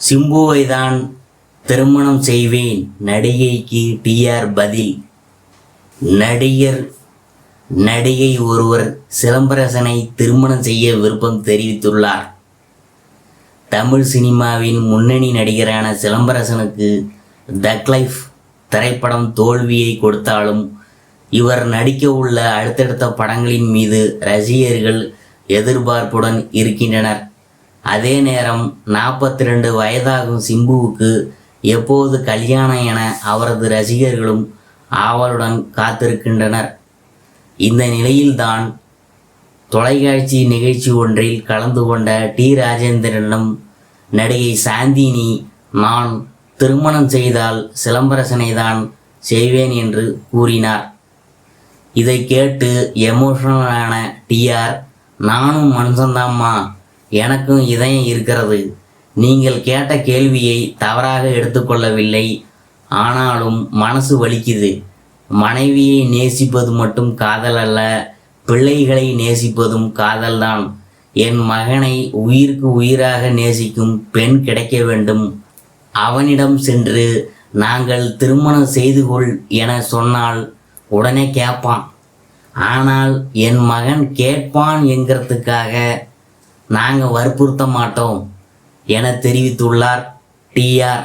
சிம்புவை தான் திருமணம் செய்வேன். நடிகைக்கு டிஆர் பதில். நடிகர் நடிகை ஒருவர் சிலம்பரசனை திருமணம் செய்ய விருப்பம் தெரிவித்துள்ளார். தமிழ் சினிமாவின் முன்னணி நடிகரான சிலம்பரசனுக்கு தக் லைஃப் திரைப்படம் தோல்வியை கொடுத்தாலும் இவர் நடிக்க உள்ள அடுத்தடுத்த படங்களின் மீது ரசிகர்கள் எதிர்பார்ப்புடன் இருக்கின்றனர். அதே நேரம் நாற்பத்தி ரெண்டு வயதாகும் சிம்புவுக்கு எப்போது கல்யாணம் என அவரது ரசிகர்களும் ஆவலுடன் காத்திருக்கின்றனர். இந்த நிலையில்தான் தொலைக்காட்சி நிகழ்ச்சி ஒன்றில் கலந்து கொண்ட டி. ராஜேந்திரனும் நடிகை சாந்தினி நான் திருமணம் செய்தால் சிலம்பரசனை தான் செய்வேன் என்று கூறினார். இதை கேட்டு எமோஷனலான டிஆர் நானும் மனுஷன்தாம்மா எனக்கும் இதயம் இருக்கிறது. நீங்கள் கேட்ட கேள்வியை தவறாக எடுத்துக்கொள்ளவில்லை ஆனாலும் மனசு வலிக்குது. மனைவியை நேசிப்பது மட்டும் காதல் அல்ல பிள்ளைகளை நேசிப்பதும் காதல்தான் என் மகனை உயிருக்கு உயிராக நேசிக்கும் பெண் கிடைக்க வேண்டும். அவனிடம் சென்று நாங்கள் திருமணம் செய்து கொள் என சொன்னால் உடனே கேட்பான். ஆனால் என் மகன் கேட்பான் என்கிறதுக்காக நாங்கள் வற்புறுத்த மாட்டோம் என தெரிவித்துள்ளார் டிஆர்